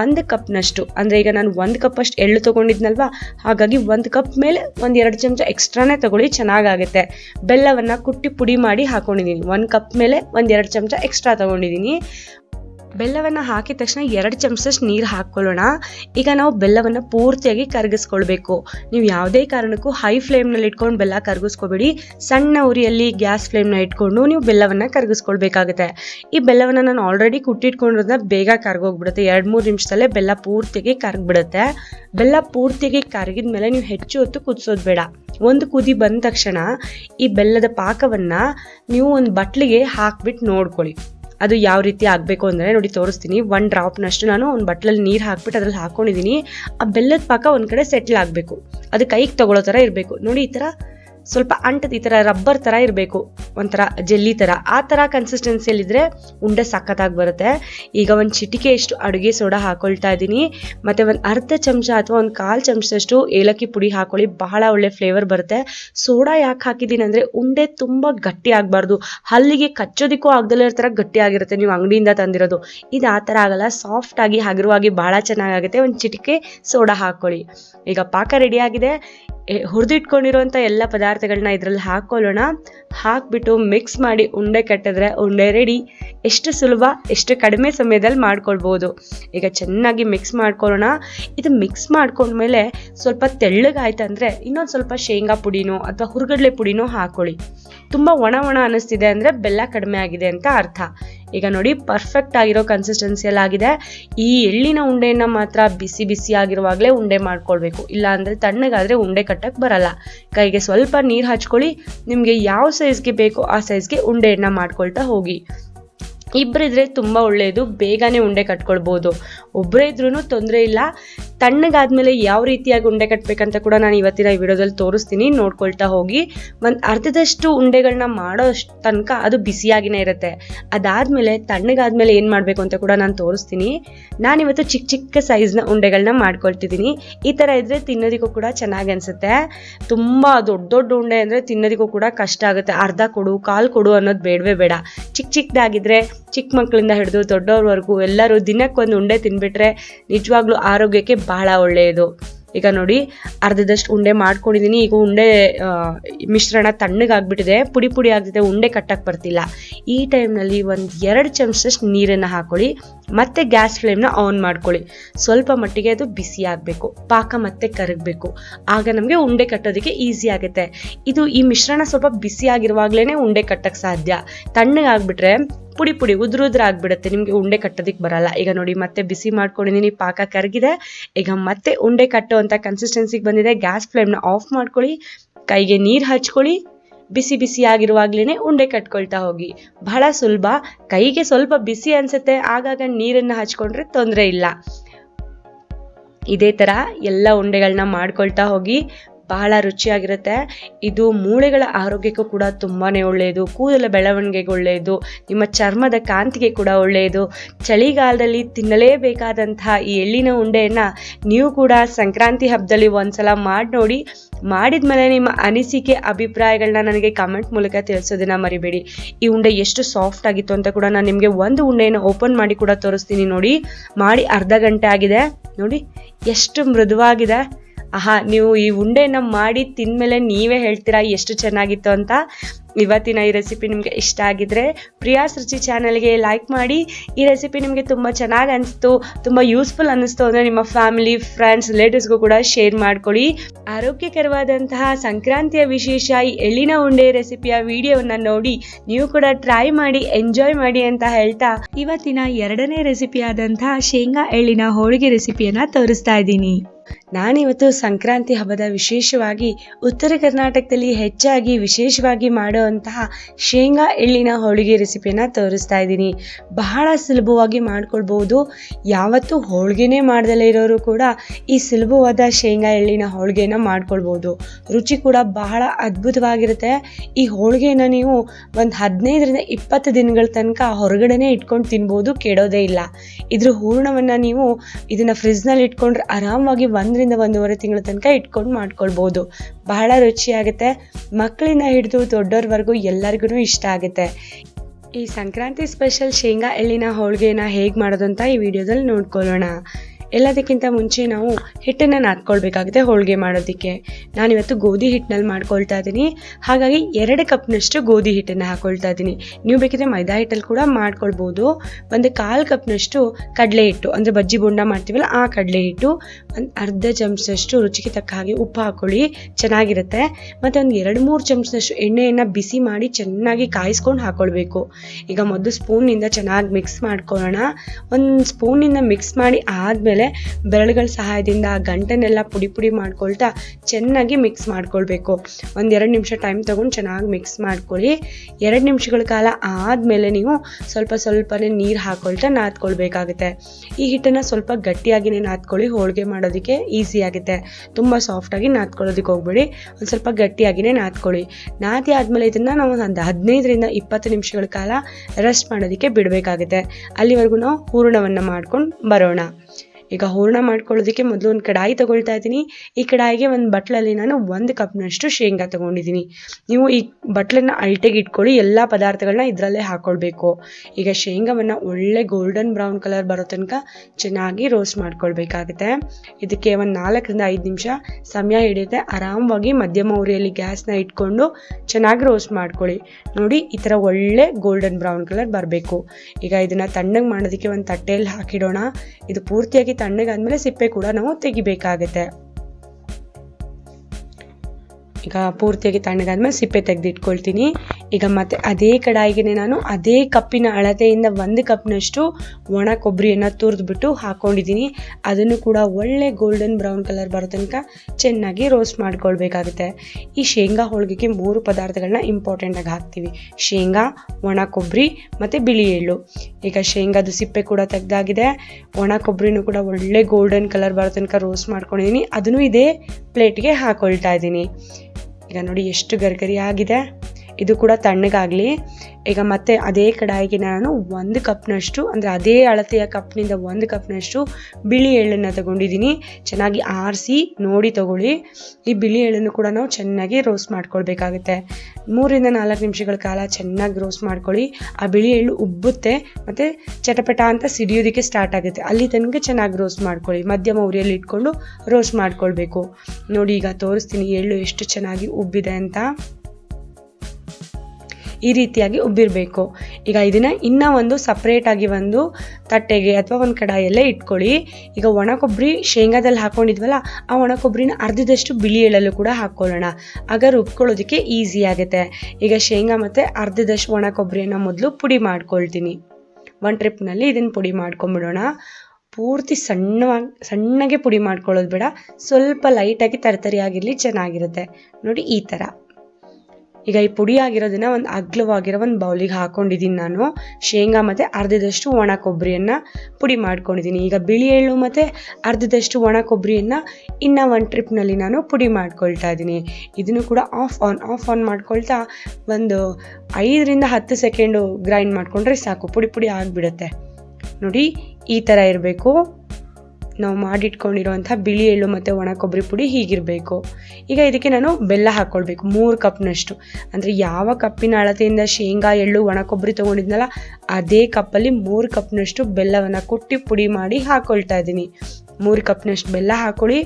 ಒಂದು ಕಪ್ನಷ್ಟು, ಅಂದರೆ ಈಗ ನಾನು ಒಂದು ಕಪ್ಪಷ್ಟು ಎಳ್ಳು ತೊಗೊಂಡಿದ್ನಲ್ವಾ? ಹಾಗಾಗಿ ಒಂದು ಕಪ್ ಮೇಲೆ ಒಂದು ಎರಡು ಚಮಚ ಎಕ್ಸ್ಟ್ರಾನೇ ತಗೊಳ್ಳಿ ಚೆನ್ನಾಗಾಗುತ್ತೆ ಬೆಲ್ಲವನ್ನು ಕುಟ್ಟಿ ಪುಡಿ ಮಾಡಿ ಹಾಕೊಂಡಿದ್ದೀನಿ ಒಂದು ಕಪ್ ಮೇಲೆ ಒಂದು ಎರಡು ಚಮಚ ಎಕ್ಸ್ಟ್ರಾ ತೊಗೊಂಡಿದ್ದೀನಿ. ಬೆಲ್ಲವನ್ನು ಹಾಕಿದ ತಕ್ಷಣ ಎರಡು ಚಮಚದಷ್ಟು ನೀರು ಹಾಕ್ಕೊಳ್ಳೋಣ ಈಗ ನಾವು ಬೆಲ್ಲವನ್ನು ಪೂರ್ತಿಯಾಗಿ ಕರಗಿಸ್ಕೊಳ್ಬೇಕು. ನೀವು ಯಾವುದೇ ಕಾರಣಕ್ಕೂ ಹೈ ಫ್ಲೇಮ್ನಲ್ಲಿ ಇಟ್ಕೊಂಡು ಬೆಲ್ಲ ಕರಗಿಸ್ಕೋಬೇಡಿ. ಸಣ್ಣ ಉರಿಯಲ್ಲಿ ಗ್ಯಾಸ್ ಫ್ಲೇಮ್ನ ಇಟ್ಕೊಂಡು ನೀವು ಬೆಲ್ಲವನ್ನು ಕರಗಿಸ್ಕೊಳ್ಬೇಕಾಗುತ್ತೆ. ಈ ಬೆಲ್ಲವನ್ನು ನಾನು ಆಲ್ರೆಡಿ ಕುಟ್ಟಿಟ್ಕೊಂಡಿರೋದನ್ನ ಬೇಗ ಕರ್ಗೋಗ್ಬಿಡುತ್ತೆ. ಎರಡು ಮೂರು ನಿಮಿಷದಲ್ಲೇ ಬೆಲ್ಲ ಪೂರ್ತಿಯಾಗಿ ಕರಗಿಬಿಡುತ್ತೆ. ಬೆಲ್ಲ ಪೂರ್ತಿಯಾಗಿ ಕರಗಿದ ಮೇಲೆ ನೀವು ಹೆಚ್ಚು ಹೊತ್ತು ಕುದಿಸೋದು ಬೇಡ. ಒಂದು ಕುದಿ ಬಂದ ತಕ್ಷಣ ಈ ಬೆಲ್ಲದ ಪಾಕವನ್ನು ನೀವು ಒಂದು ಬಟ್ಲಿಗೆ ಹಾಕ್ಬಿಟ್ಟು ನೋಡ್ಕೊಳ್ಳಿ. ಅದು ಯಾವ ರೀತಿ ಆಗಬೇಕು ಅಂದರೆ ನೋಡಿ ತೋರಿಸ್ತೀನಿ. ಒನ್ ಡ್ರಾಪ್ನಷ್ಟು ನಾನು ಒಂದು ಬಟ್ಲಲ್ಲಿ ನೀರು ಹಾಕ್ಬಿಟ್ಟು ಅದ್ರಲ್ಲಿ ಹಾಕ್ಕೊಂಡಿದ್ದೀನಿ ಆ ಬೆಲ್ಲದ ಪಾಕ ಒಂದು ಕಡೆ ಸೆಟ್ಲ್ ಆಗಬೇಕು. ಅದು ಕೈಗೆ ತಗೊಳ್ಳೋ ಥರ ಇರಬೇಕು. ನೋಡಿ ಈ ಥರ ಸ್ವಲ್ಪ ಅಂಟದ ಈ ಥರ ರಬ್ಬರ್ ಥರ ಇರಬೇಕು. ಒಂಥರ ಜೆಲ್ಲಿ ಥರ ಆ ಥರ ಕನ್ಸಿಸ್ಟೆನ್ಸಿಯಲ್ಲಿದ್ದರೆ ಉಂಡೆ ಸಖತ್ತಾಗಿ ಬರುತ್ತೆ. ಈಗ ಒಂದು ಚಿಟಿಕೆಯಷ್ಟು ಅಡುಗೆ ಸೋಡಾ ಹಾಕೊಳ್ತಾ ಇದ್ದೀನಿ. ಮತ್ತು ಒಂದು ಅರ್ಧ ಚಮಚ ಅಥವಾ ಒಂದು ಕಾಲು ಚಮಚದಷ್ಟು ಏಲಕ್ಕಿ ಪುಡಿ ಹಾಕೊಳ್ಳಿ. ಬಹಳ ಒಳ್ಳೆ ಫ್ಲೇವರ್ ಬರುತ್ತೆ. ಸೋಡಾ ಯಾಕೆ ಹಾಕಿದ್ದೀನಿ ಅಂದರೆ ಉಂಡೆ ತುಂಬ ಗಟ್ಟಿ ಆಗಬಾರ್ದು. ಹಲ್ಲಿಗೆ ಕಚ್ಚೋದಕ್ಕೂ ಆಗದಲ್ಲೇ ಥರ ಗಟ್ಟಿಯಾಗಿರುತ್ತೆ ನೀವು ಅಂಗಡಿಯಿಂದ ತಂದಿರೋದು. ಇದು ಆ ಥರ ಆಗಲ್ಲ. ಸಾಫ್ಟಾಗಿ ಹಗುರವಾಗಿ ಭಾಳ ಚೆನ್ನಾಗಾಗುತ್ತೆ. ಒಂದು ಚಿಟಿಕೆ ಸೋಡಾ ಹಾಕ್ಕೊಳ್ಳಿ ಈಗ ಪಾಕ ರೆಡಿಯಾಗಿದೆ ಹುರಿದಿಟ್ಕೊಂಡಿರುವಂಥ ಎಲ್ಲ ಪದಾರ್ಥಗಳನ್ನ ಇದರಲ್ಲಿ ಹಾಕ್ಕೊಳ್ಳೋಣ ಹಾಕ್ಬಿಟ್ಟು ಮಿಕ್ಸ್ ಮಾಡಿ ಉಂಡೆ ಕಟ್ಟಿದ್ರೆ ಉಂಡೆ ರೆಡಿ ಎಷ್ಟು ಸುಲಭ, ಎಷ್ಟು ಕಡಿಮೆ ಸಮಯದಲ್ಲಿ ಮಾಡ್ಕೊಳ್ಬೋದು. ಈಗ ಚೆನ್ನಾಗಿ ಮಿಕ್ಸ್ ಮಾಡ್ಕೊಳ್ಳೋಣ. ಇದು ಮಿಕ್ಸ್ ಮಾಡ್ಕೊಂಡ್ಮೇಲೆ ಸ್ವಲ್ಪ ತೆಳ್ಳಗಾಯ್ತಂದರೆ ಇನ್ನೊಂದು ಸ್ವಲ್ಪ ಶೇಂಗಾ ಪುಡಿನೋ ಅಥವಾ ಹುರ್ಗಡ್ಲೆ ಪುಡಿನೋ ಹಾಕ್ಕೊಳ್ಳಿ ತುಂಬ ಒಣ ಒಣ ಅನ್ನಿಸ್ತಿದೆ ಅಂದರೆ ಬೆಲ್ಲ ಕಡಿಮೆ ಆಗಿದೆ ಅಂತ ಅರ್ಥ. ಈಗ ನೋಡಿ ಪರ್ಫೆಕ್ಟ್ ಆಗಿರೋ ಕನ್ಸಿಸ್ಟೆನ್ಸಿಯಲ್ಲಿ ಆಗಿದೆ. ಈ ಎಳ್ಳಿನ ಉಂಡೆಯನ್ನು ಮಾತ್ರ ಬಿಸಿ ಬಿಸಿ ಆಗಿರುವಾಗಲೇ ಉಂಡೆ ಮಾಡ್ಕೊಳ್ಬೇಕು. ಇಲ್ಲ ಅಂದರೆ ತಣ್ಣಗಾದರೆ ಉಂಡೆ ಕಟ್ಟಕ್ಕೆ ಬರಲ್ಲ. ಕೈಗೆ ಸ್ವಲ್ಪ ನೀರು ಹಚ್ಕೊಳ್ಳಿ. ನಿಮಗೆ ಯಾವ ಸೈಜ್ಗೆ ಬೇಕೋ ಆ ಸೈಜ್ಗೆ ಉಂಡೆಯನ್ನು ಮಾಡ್ಕೊಳ್ತಾ ಹೋಗಿ. ಇಬ್ಬರಿದ್ರೆ ತುಂಬ ಒಳ್ಳೆಯದು ಬೇಗನೆ ಉಂಡೆ ಕಟ್ಕೊಳ್ಬೋದು. ಒಬ್ಬರೇ ಇದ್ರೂ ತೊಂದರೆ ಇಲ್ಲ. ತಣ್ಣಗಾದ್ಮೇಲೆ ಯಾವ ರೀತಿಯಾಗಿ ಉಂಡೆ ಕಟ್ಟಬೇಕಂತ ಕೂಡ ನಾನು ಇವತ್ತಿನ ವಿಡಿಯೋದಲ್ಲಿ ತೋರಿಸ್ತೀನಿ. ನೋಡ್ಕೊಳ್ತಾ ಹೋಗಿ. ಒಂದು ಅರ್ಧದಷ್ಟು ಉಂಡೆಗಳನ್ನ ಮಾಡೋ ಅಷ್ಟ್ ತನಕ ಅದು ಬಿಸಿಯಾಗಿನೇ ಇರುತ್ತೆ. ಅದಾದಮೇಲೆ ತಣ್ಣಗಾದ್ಮೇಲೆ ಏನು ಮಾಡಬೇಕು ಅಂತ ಕೂಡ ನಾನು ತೋರಿಸ್ತೀನಿ. ನಾನಿವತ್ತು ಚಿಕ್ಕ ಚಿಕ್ಕ ಸೈಜ್ನ ಉಂಡೆಗಳನ್ನ ಮಾಡ್ಕೊಳ್ತಿದ್ದೀನಿ. ಈ ಥರ ಇದ್ರೆ ತಿನ್ನೋದಕ್ಕೂ ಕೂಡ ಚೆನ್ನಾಗಿ ಅನಿಸುತ್ತೆ. ತುಂಬ ದೊಡ್ಡ ದೊಡ್ಡ ಉಂಡೆ ಅಂದರೆ ತಿನ್ನೋದಕ್ಕೂ ಕೂಡ ಕಷ್ಟ ಆಗುತ್ತೆ. ಅರ್ಧ ಕೊಡು, ಕಾಲು ಕೊಡು ಅನ್ನೋದು ಬೇಡವೇ ಬೇಡ. ಚಿಕ್ಕ ಚಿಕ್ಕದಾಗಿದ್ರೆ ಚಿಕ್ಕ ಮಕ್ಕಳಿಂದ ಹಿಡಿದು ದೊಡ್ಡವ್ರವರೆಗೂ ಎಲ್ಲರೂ ದಿನಕ್ಕೊಂದು ಉಂಡೆ ತಿನ್ಬಿಟ್ರೆ ನಿಜವಾಗ್ಲೂ ಆರೋಗ್ಯಕ್ಕೆ ಬಹಳ ಒಳ್ಳೆಯದು. ಈಗ ನೋಡಿ, ಅರ್ಧದಷ್ಟು ಉಂಡೆ ಮಾಡ್ಕೊಂಡಿದ್ದೀನಿ ಈಗ ಉಂಡೆ ಮಿಶ್ರಣ ತಣ್ಣಗಾಗ್ಬಿಟ್ಟಿದೆ ಪುಡಿ ಪುಡಿ ಆಗ್ತಿದೆ, ಉಂಡೆ ಕಟ್ಟಕ್ಕೆ ಬರ್ತಿಲ್ಲ. ಈ ಟೈಮ್ನಲ್ಲಿ ಒಂದು ಎರಡು ಚಮಚದಷ್ಟು ನೀರನ್ನು ಹಾಕೊಳ್ಳಿ. ಮತ್ತೆ ಗ್ಯಾಸ್ ಫ್ಲೇಮ್ನ ಆನ್ ಮಾಡ್ಕೊಳ್ಳಿ. ಸ್ವಲ್ಪ ಮಟ್ಟಿಗೆ ಅದು ಬಿಸಿ ಆಗಬೇಕು. ಪಾಕ ಮತ್ತೆ ಕರಗಬೇಕು. ಆಗ ನಮಗೆ ಉಂಡೆ ಕಟ್ಟೋದಕ್ಕೆ ಈಸಿ ಆಗುತ್ತೆ. ಇದು ಈ ಮಿಶ್ರಣ ಸ್ವಲ್ಪ ಬಿಸಿ ಆಗಿರುವಾಗಲೇ ಉಂಡೆ ಕಟ್ಟಕ್ಕೆ ಸಾಧ್ಯ. ತಣ್ಣಗಾಗ್ಬಿಟ್ರೆ ಪುಡಿ ಪುಡಿ ಉದುರು ಉದ್ರ ಆಗ್ಬಿಡುತ್ತೆ. ನಿಮಗೆ ಉಂಡೆ ಕಟ್ಟೋದಕ್ಕೆ ಬರಲ್ಲ. ಈಗ ನೋಡಿ ಮತ್ತೆ ಬಿಸಿ ಮಾಡ್ಕೊಂಡಿದ್ದೀನಿ. ಪಾಕ ಕರಗಿದೆ. ಈಗ ಮತ್ತೆ ಉಂಡೆ ಕಟ್ಟುವಂಥ ಕನ್ಸಿಸ್ಟೆನ್ಸಿಗೆ ಬಂದಿದೆ. ಗ್ಯಾಸ್ ಫ್ಲೇಮ್ನ ಆಫ್ ಮಾಡ್ಕೊಳ್ಳಿ. ಕೈಗೆ ನೀರು ಹಚ್ಕೊಳ್ಳಿ. ಬಿಸಿ ಬಿಸಿ ಆಗಿರುವಾಗ್ಲೇನೆ ಉಂಡೆ ಕಟ್ಕೊಳ್ತಾ ಹೋಗಿ. ಬಹಳ ಸುಲಭ. ಕೈಗೆ ಸ್ವಲ್ಪ ಬಿಸಿ ಅನ್ಸುತ್ತೆ, ಆಗಾಗ ನೀರನ್ನು ಹಚ್ಕೊಂಡ್ರೆ ತೊಂದರೆ ಇಲ್ಲ. ಇದೇ ಥರ ಎಲ್ಲ ಉಂಡೆಗಳನ್ನ ಮಾಡ್ಕೊಳ್ತಾ ಹೋಗಿ ಬಹಳ ರುಚಿಯಾಗಿರುತ್ತೆ. ಇದು ಮೂಳೆಗಳ ಆರೋಗ್ಯಕ್ಕೂ ಕೂಡ ತುಂಬಾ ಒಳ್ಳೆಯದು. ಕೂದಲ ಬೆಳವಣಿಗೆಗೆ ಒಳ್ಳೆಯದು. ನಿಮ್ಮ ಚರ್ಮದ ಕಾಂತಿಗೆ ಕೂಡ ಒಳ್ಳೆಯದು. ಚಳಿಗಾಲದಲ್ಲಿ ತಿನ್ನಲೇಬೇಕಾದಂತಹ ಈ ಎಳ್ಳಿನ ಉಂಡೆಯನ್ನು ನೀವು ಕೂಡ ಸಂಕ್ರಾಂತಿ ಹಬ್ಬದಲ್ಲಿ ಒಂದ್ಸಲ ಮಾಡಿ ನೋಡಿ. ಮಾಡಿದ ಮೇಲೆ ನಿಮ್ಮ ಅನಿಸಿಕೆ ಅಭಿಪ್ರಾಯಗಳನ್ನ ನನಗೆ ಕಮೆಂಟ್ ಮೂಲಕ ತಿಳಿಸೋದನ್ನ ಮರಿಬೇಡಿ. ಈ ಉಂಡೆ ಎಷ್ಟು ಸಾಫ್ಟ್ ಆಗಿತ್ತು ಅಂತ ಕೂಡ ನಾನು ನಿಮಗೆ ಒಂದು ಉಂಡೆಯನ್ನು ಓಪನ್ ಮಾಡಿ ಕೂಡ ತೋರಿಸ್ತೀನಿ ನೋಡಿ. ಮಾಡಿ ಅರ್ಧ ಗಂಟೆ ಆಗಿದೆ. ನೋಡಿ, ಎಷ್ಟು ಮೃದುವಾಗಿದೆ. ಆಹಾ, ನೀವು ಈ ಉಂಡೆನ ಮಾಡಿ ತಿಂದ್ಮೇಲೆ ನೀವೇ ಹೇಳ್ತೀರಾ ಎಷ್ಟು ಚೆನ್ನಾಗಿತ್ತು ಅಂತ? ಇವತ್ತಿನ ಈ ರೆಸಿಪಿ ನಿಮಗೆ ಇಷ್ಟ ಆಗಿದ್ರೆ ಪ್ರಿಯಾಸ್ ರುಚಿ ಚಾನಲ್ಗೆ ಲೈಕ್ ಮಾಡಿ. ಈ ರೆಸಿಪಿ ನಿಮಗೆ ತುಂಬ ಚೆನ್ನಾಗಿ ಅನಿಸ್ತು, ತುಂಬ ಯೂಸ್ಫುಲ್ ಅನ್ನಿಸ್ತು ಅಂದರೆ ನಿಮ್ಮ ಫ್ಯಾಮಿಲಿ ಫ್ರೆಂಡ್ಸ್ ರಿಲೇಟಿವ್ಸ್ಗೂ ಕೂಡ ಶೇರ್ ಮಾಡ್ಕೊಳ್ಳಿ. ಆರೋಗ್ಯಕರವಾದಂತಹ ಸಂಕ್ರಾಂತಿಯ ವಿಶೇಷ ಈ ಎಳ್ಳಿನ ಉಂಡೆ ರೆಸಿಪಿಯ ವಿಡಿಯೋವನ್ನು ನೋಡಿ. ನೀವು ಕೂಡ ಟ್ರೈ ಮಾಡಿ ಎಂಜಾಯ್ ಮಾಡಿ ಅಂತ ಹೇಳ್ತಾ ಇವತ್ತಿನ ಎರಡನೇ ರೆಸಿಪಿ ಆದಂತಹ ಶೇಂಗಾ ಎಳ್ಳಿನ ಹೋಳಿಗೆ ರೆಸಿಪಿಯನ್ನು ತೋರಿಸ್ತಾ ಇದ್ದೀನಿ. ನಾನಿವತ್ತು ಸಂಕ್ರಾಂತಿ ಹಬ್ಬದ ವಿಶೇಷವಾಗಿ ಉತ್ತರ ಕರ್ನಾಟಕದಲ್ಲಿ ಹೆಚ್ಚಾಗಿ ವಿಶೇಷವಾಗಿ ಮಾಡುವಂತಹ ಶೇಂಗಾ ಎಳ್ಳಿನ ಹೋಳಿಗೆ ರೆಸಿಪಿನ ತೋರಿಸ್ತಾ ಇದ್ದೀನಿ. ಬಹಳ ಸುಲಭವಾಗಿ ಮಾಡ್ಕೊಳ್ಬೋದು. ಯಾವತ್ತೂ ಹೋಳಿಗೆನೇ ಮಾಡ್ದಲೇ ಇರೋರು ಕೂಡ ಈ ಸುಲಭವಾದ ಶೇಂಗಾ ಎಳ್ಳಿನ ಹೋಳಿಗೆನ ಮಾಡ್ಕೊಳ್ಬೋದು. ರುಚಿ ಕೂಡ ಬಹಳ ಅದ್ಭುತವಾಗಿರುತ್ತೆ. ಈ ಹೋಳಿಗೆನ ನೀವು ಒಂದು ಹದಿನೈದರಿಂದ ಇಪ್ಪತ್ತು ದಿನಗಳ ತನಕ ಹೊರಗಡೆನೇ ಇಟ್ಕೊಂಡು ತಿನ್ಬೋದು ಕೆಡೋದೇ ಇಲ್ಲ. ಇದ್ರ ಹೂರ್ಣವನ್ನು ನೀವು ಇದನ್ನು ಫ್ರಿಜ್ನಲ್ಲಿ ಇಟ್ಕೊಂಡ್ರೆ ಆರಾಮವಾಗಿ ಒಂದರಿಂದ ಒಂದೂವರೆ ತಿಂಗಳ ತನಕ ಇಟ್ಕೊಂಡು ಮಾಡ್ಕೊಳ್ಬೋದು. ಬಹಳ ರುಚಿಯಾಗುತ್ತೆ. ಮಕ್ಕಳಿಂದ ಹಿಡಿದು ದೊಡ್ಡವ್ರವರೆಗೂ ಎಲ್ಲರಿಗೂ ಇಷ್ಟ ಆಗುತ್ತೆ. ಈ ಸಂಕ್ರಾಂತಿ ಸ್ಪೆಷಲ್ ಶೇಂಗಾ ಎಳ್ಳಿನ ಹೋಳಿಗೆನ ಹೇಗೆ ಮಾಡೋದು ಅಂತ ಈ ವಿಡಿಯೋದಲ್ಲಿ ನೋಡ್ಕೊಳ್ಳೋಣ. ಎಲ್ಲದಕ್ಕಿಂತ ಮುಂಚೆ ನಾವು ಹಿಟ್ಟನ್ನು ನಾದ್ಕೊಳ್ಬೇಕಾಗುತ್ತೆ ಹೋಳಿಗೆ ಮಾಡೋದಕ್ಕೆ. ನಾನಿವತ್ತು ಗೋಧಿ ಹಿಟ್ಟಿನಲ್ಲಿ ಮಾಡ್ಕೊಳ್ತಾ ಇದ್ದೀನಿ. ಹಾಗಾಗಿ ಎರಡು ಕಪ್ನಷ್ಟು ಗೋಧಿ ಹಿಟ್ಟನ್ನು ಹಾಕ್ಕೊಳ್ತಾ ಇದ್ದೀನಿ. ನೀವು ಬೇಕಿದ್ರೆ ಮೈದಾ ಹಿಟ್ಟಲ್ಲಿ ಕೂಡ ಮಾಡ್ಕೊಳ್ಬೋದು. ಒಂದು ಕಾಲು ಕಪ್ನಷ್ಟು ಕಡಲೆ ಹಿಟ್ಟು, ಅಂದರೆ ಬಜ್ಜಿ ಬೋಂಡ ಮಾಡ್ತೀವಲ್ಲ ಆ ಕಡಲೆ ಹಿಟ್ಟು, ಒಂದು ಅರ್ಧ ಚಮಚದಷ್ಟು ರುಚಿಗೆ ತಕ್ಕ ಹಾಗೆ ಉಪ್ಪು ಹಾಕ್ಕೊಳ್ಳಿ ಚೆನ್ನಾಗಿರುತ್ತೆ. ಮತ್ತು ಒಂದು ಎರಡು ಮೂರು ಚಮಚದಷ್ಟು ಎಣ್ಣೆಯನ್ನು ಬಿಸಿ ಮಾಡಿ ಚೆನ್ನಾಗಿ ಕಾಯಿಸ್ಕೊಂಡು ಹಾಕ್ಕೊಳ್ಬೇಕು ಈಗ ಮೊದಲು ಸ್ಪೂನಿಂದ ಚೆನ್ನಾಗಿ ಮಿಕ್ಸ್ ಮಾಡ್ಕೊಳ್ಳೋಣ. ಒಂದು ಸ್ಪೂನಿಂದ ಮಿಕ್ಸ್ ಮಾಡಿ ಆದಮೇಲೆ ಬೆರಳುಗಳ ಸಹಾಯದಿಂದ ಆ ಗಂಟನೆಲ್ಲ ಪುಡಿ ಪುಡಿ ಮಾಡ್ಕೊಳ್ತಾ ಚೆನ್ನಾಗಿ ಮಿಕ್ಸ್ ಮಾಡ್ಕೊಳ್ಬೇಕು. ಒಂದು ಎರಡು ನಿಮಿಷ ಟೈಮ್ ತೊಗೊಂಡು ಚೆನ್ನಾಗಿ ಮಿಕ್ಸ್ ಮಾಡ್ಕೊಳ್ಳಿ. ಎರಡು ನಿಮಿಷಗಳ ಕಾಲ ಆದಮೇಲೆ ನೀವು ಸ್ವಲ್ಪ ಸ್ವಲ್ಪನೇ ನೀರು ಹಾಕೊಳ್ತಾ ನಾದ್ಕೊಳ್ಬೇಕಾಗುತ್ತೆ. ಈ ಹಿಟ್ಟನ್ನು ಸ್ವಲ್ಪ ಗಟ್ಟಿಯಾಗಿನೇ ನಾದ್ಕೊಳ್ಳಿ, ಹೋಳಿಗೆ ಮಾಡೋದಕ್ಕೆ ಈಸಿ ಆಗುತ್ತೆ. ತುಂಬ ಸಾಫ್ಟಾಗಿ ನಾದ್ಕೊಳ್ಳೋದಕ್ಕೆ ಹೋಗ್ಬೇಡಿ. ಒಂದು ಸ್ವಲ್ಪ ಗಟ್ಟಿಯಾಗಿನೇ ನಾದ್ಕೊಳ್ಳಿ. ನಾದಿ ಆದಮೇಲೆ ಇದನ್ನು ನಾವು ಒಂದು ಹದಿನೈದರಿಂದ ಇಪ್ಪತ್ತು ನಿಮಿಷಗಳ ಕಾಲ ರೆಸ್ಟ್ ಮಾಡೋದಕ್ಕೆ ಬಿಡಬೇಕಾಗುತ್ತೆ. ಅಲ್ಲಿವರೆಗೂ ನಾವು ಹೂರಣವನ್ನು ಮಾಡ್ಕೊಂಡು ಬರೋಣ. ಈಗ ಹೂರಣ ಮಾಡ್ಕೊಳ್ಳೋದಕ್ಕೆ ಮೊದಲು ಒಂದು ಕಡಾಯಿ ತಗೊಳ್ತಾ ಇದ್ದೀನಿ. ಈ ಕಡಾಯಿಗೆ ಒಂದು ಬಟ್ಲಲ್ಲಿ ನಾನು ಒಂದು ಕಪ್ನಷ್ಟು ಶೇಂಗಾ ತಗೊಂಡಿದ್ದೀನಿ. ನೀವು ಈ ಬಟ್ಲನ್ನ ಅಳತೆಗೆ ಇಟ್ಕೊಳ್ಳಿ, ಎಲ್ಲ ಪದಾರ್ಥಗಳನ್ನ ಇದರಲ್ಲೇ ಹಾಕ್ಕೊಳ್ಬೇಕು ಈಗ ಶೇಂಗಾವನ್ನು ಒಳ್ಳೆ ಗೋಲ್ಡನ್ ಬ್ರೌನ್ ಕಲರ್ ಬರೋ ತನಕ ಚೆನ್ನಾಗಿ ರೋಸ್ಟ್ ಮಾಡ್ಕೊಳ್ಬೇಕಾಗುತ್ತೆ. ಇದಕ್ಕೆ ಒಂದು ನಾಲ್ಕರಿಂದ ಐದು ನಿಮಿಷ ಸಮಯ ಹಿಡಿಯುತ್ತೆ. ಆರಾಮವಾಗಿ ಮಧ್ಯಮ ಉರಿಯಲ್ಲಿ ಗ್ಯಾಸ್ನ ಇಟ್ಕೊಂಡು ಚೆನ್ನಾಗಿ ರೋಸ್ಟ್ ಮಾಡ್ಕೊಳ್ಳಿ. ನೋಡಿ, ಈ ಥರ ಒಳ್ಳೆ ಗೋಲ್ಡನ್ ಬ್ರೌನ್ ಕಲರ್ ಬರಬೇಕು. ಈಗ ಇದನ್ನು ತಣ್ಣಗೆ ಮಾಡೋದಕ್ಕೆ ಒಂದು ತಟ್ಟೆಯಲ್ಲಿ ಹಾಕಿಡೋಣ. ಇದು ಪೂರ್ತಿಯಾಗಿ ತಣ್ಣಗಾದ್ಮೇಲೆ ಸಿಪ್ಪೆ ಕೂಡ ನಾವು ತೆಗಿಬೇಕಾಗುತ್ತೆ. ಈಗ ಪೂರ್ತಿಯಾಗಿ ತಣ್ಣಗಾದ್ಮೇಲೆ ಸಿಪ್ಪೆ ತೆಗೆದಿಟ್ಕೊಳ್ತೀನಿ. ಈಗ ಮತ್ತೆ ಅದೇ ಕಡಾಯಿಗೆ ನಾನು ಅದೇ ಕಪ್ಪಿನ ಅಳತೆಯಿಂದ ಒಂದು ಕಪ್ನಷ್ಟು ಒಣ ಕೊಬ್ಬರಿಯನ್ನು ತುರಿದ್ಬಿಟ್ಟು ಹಾಕ್ಕೊಂಡಿದ್ದೀನಿ ಅದನ್ನು ಕೂಡ ಒಳ್ಳೆ ಗೋಲ್ಡನ್ ಬ್ರೌನ್ ಕಲರ್ ಬರೋ ತನಕ ಚೆನ್ನಾಗಿ ರೋಸ್ಟ್ ಮಾಡ್ಕೊಳ್ಬೇಕಾಗುತ್ತೆ. ಈ ಶೇಂಗಾ ಹೋಳಿಗೆಗೆ ಮೂರು ಪದಾರ್ಥಗಳನ್ನ ಇಂಪಾರ್ಟೆಂಟಾಗಿ ಹಾಕ್ತೀವಿ. ಶೇಂಗಾ, ಒಣ ಕೊಬ್ಬರಿ ಮತ್ತು ಬಿಳಿ ಎಳ್ಳು. ಈಗ ಶೇಂಗಾದ ಸಿಪ್ಪೆ ಕೂಡ ತೆಗ್ದಾಗಿದೆ. ಒಣ ಕೊಬ್ಬರಿನೂ ಕೂಡ ಒಳ್ಳೆ ಗೋಲ್ಡನ್ ಕಲರ್ ಬರೋ ತನಕ ರೋಸ್ಟ್ ಮಾಡ್ಕೊಂಡಿದ್ದೀನಿ ಅದನ್ನು ಇದೇ ಪ್ಲೇಟ್ಗೆ ಹಾಕೊಳ್ತಾ ಇದ್ದೀನಿ. ಈಗ ನೋಡಿ ಎಷ್ಟು ಗರ್ಗರಿ ಆಗಿದೆ. ಇದು ಕೂಡ ತಣ್ಣಗಾಗಲಿ. ಈಗ ಮತ್ತೆ ಅದೇ ಕಡಾಯಿಗೆ ನಾನು ಒಂದು ಕಪ್ನಷ್ಟು, ಅಂದರೆ ಅದೇ ಅಳತೆಯ ಕಪ್ನಿಂದ ಒಂದು ಕಪ್ನಷ್ಟು ಬಿಳಿ ಎಳ್ಳನ್ನು ತಗೊಂಡಿದ್ದೀನಿ. ಚೆನ್ನಾಗಿ ಆರಿಸಿ ನೋಡಿ ತಗೊಳ್ಳಿ. ಈ ಬಿಳಿ ಎಳ್ಳನ್ನು ಕೂಡ ನಾವು ಚೆನ್ನಾಗಿ ರೋಸ್ಟ್ ಮಾಡ್ಕೊಳ್ಬೇಕಾಗುತ್ತೆ. ಮೂರಿಂದ ನಾಲ್ಕು ನಿಮಿಷಗಳ ಕಾಲ ಚೆನ್ನಾಗಿ ರೋಸ್ಟ್ ಮಾಡ್ಕೊಳ್ಳಿ. ಆ ಬಿಳಿ ಎಳ್ಳು ಉಬ್ಬುತ್ತೆ, ಮತ್ತು ಚಟಪಟ ಅಂತ ಸಿಡಿಯೋದಕ್ಕೆ ಸ್ಟಾರ್ಟ್ ಆಗುತ್ತೆ. ಅಲ್ಲಿ ತನಕ ಚೆನ್ನಾಗಿ ರೋಸ್ಟ್ ಮಾಡ್ಕೊಳ್ಳಿ. ಮಧ್ಯಮ ಉರಿಯಲ್ಲಿ ಇಟ್ಕೊಂಡು ರೋಸ್ಟ್ ಮಾಡ್ಕೊಳ್ಬೇಕು. ನೋಡಿ, ಈಗ ತೋರಿಸ್ತೀನಿ ಎಳ್ಳು ಎಷ್ಟು ಚೆನ್ನಾಗಿ ಉಬ್ಬಿದೆ ಅಂತ. ಈ ರೀತಿಯಾಗಿ ಉಬ್ಬಿರಬೇಕು. ಈಗ ಇದನ್ನು ಇನ್ನೂ ಒಂದು ಸಪ್ರೇಟಾಗಿ ಒಂದು ತಟ್ಟೆಗೆ ಅಥವಾ ಒಂದು ಕಡಾಯಲ್ಲೇ ಇಟ್ಕೊಳ್ಳಿ. ಈಗ ಒಣ ಕೊಬ್ಬರಿ ಶೇಂಗಾದಲ್ಲಿ ಹಾಕ್ಕೊಂಡಿದ್ವಲ್ಲ ಆ ಒಣ ಕೊಬ್ಬರಿನ ಅರ್ಧದಷ್ಟು ಬಿಳಿ ಎಳಲು ಕೂಡ ಹಾಕ್ಕೊಳ್ಳೋಣ. ಆಗ ರುಬ್ಕೊಳ್ಳೋದಕ್ಕೆ ಈಸಿ ಆಗುತ್ತೆ. ಈಗ ಶೇಂಗಾ ಮತ್ತು ಅರ್ಧದಷ್ಟು ಒಣ ಕೊಬ್ಬರಿಯನ್ನು ಮೊದಲು ಪುಡಿ ಮಾಡ್ಕೊಳ್ತೀನಿ. ಒನ್ ಟ್ರಿಪ್ನಲ್ಲಿ ಇದನ್ನು ಪುಡಿ ಮಾಡ್ಕೊಂಬಿಡೋಣ ಪೂರ್ತಿ ಸಣ್ಣವಾಗಿ, ಸಣ್ಣಗೆ ಪುಡಿ ಮಾಡ್ಕೊಳ್ಳೋದು ಬೇಡ. ಸ್ವಲ್ಪ ಲೈಟಾಗಿ ತರತರಿಯಾಗಿರಲಿ ಚೆನ್ನಾಗಿರುತ್ತೆ. ನೋಡಿ ಈ ಥರ ಈಗ ಈ ಪುಡಿ ಆಗಿರೋದನ್ನ ಒಂದು ಅಗ್ಲವಾಗಿರೋ ಒಂದು ಬೌಲಿಗೆ ಹಾಕೊಂಡಿದ್ದೀನಿ ನಾನು. ಶೇಂಗಾ ಮತ್ತು ಅರ್ಧದಷ್ಟು ಒಣ ಕೊಬ್ಬರಿಯನ್ನು ಪುಡಿ ಮಾಡ್ಕೊಂಡಿದ್ದೀನಿ ಈಗ ಬಿಳಿ ಎಳ್ಳು ಮತ್ತು ಅರ್ಧದಷ್ಟು ಒಣ ಕೊಬ್ಬರಿಯನ್ನು ಇನ್ನೂ ಒಂದು ಟ್ರಿಪ್ನಲ್ಲಿ ನಾನು ಪುಡಿ ಮಾಡ್ಕೊಳ್ತಾ ಇದ್ದೀನಿ ಇದನ್ನು ಕೂಡ ಆಫ್ ಆನ್ ಆಫ್ ಆನ್ ಮಾಡ್ಕೊಳ್ತಾ ಒಂದು ಐದರಿಂದ ಹತ್ತು ಸೆಕೆಂಡು ಗ್ರೈಂಡ್ ಮಾಡಿಕೊಂಡ್ರೆ ಸಾಕು. ಪುಡಿ ಪುಡಿ ಆಗಿಬಿಡುತ್ತೆ. ನೋಡಿ, ಈ ಥರ ಇರಬೇಕು. ನಾವು ಮಾಡಿಟ್ಕೊಂಡಿರೋಂಥ ಬಿಳಿ ಎಳ್ಳು ಮತ್ತು ಒಣ ಕೊಬ್ಬರಿ ಪುಡಿ ಹೀಗಿರಬೇಕು. ಈಗ ಇದಕ್ಕೆ ನಾನು ಬೆಲ್ಲ ಹಾಕ್ಕೊಳ್ಬೇಕು ಮೂರು ಕಪ್ನಷ್ಟು. ಅಂದರೆ ಯಾವ ಕಪ್ಪಿನ ಅಳತೆಯಿಂದ ಶೇಂಗಾ, ಎಳ್ಳು, ಒಣ ಕೊಬ್ಬರಿ ತೊಗೊಂಡಿದ್ನಲ್ಲ, ಅದೇ ಕಪ್ಪಲ್ಲಿ ಮೂರು ಕಪ್ನಷ್ಟು ಬೆಲ್ಲವನ್ನು ಕೊಟ್ಟಿ ಪುಡಿ ಮಾಡಿ ಹಾಕ್ಕೊಳ್ತಾ ಇದ್ದೀನಿ. ಮೂರು ಕಪ್ನಷ್ಟು ಬೆಲ್ಲ ಹಾಕ್ಕೊಳ್ಳಿ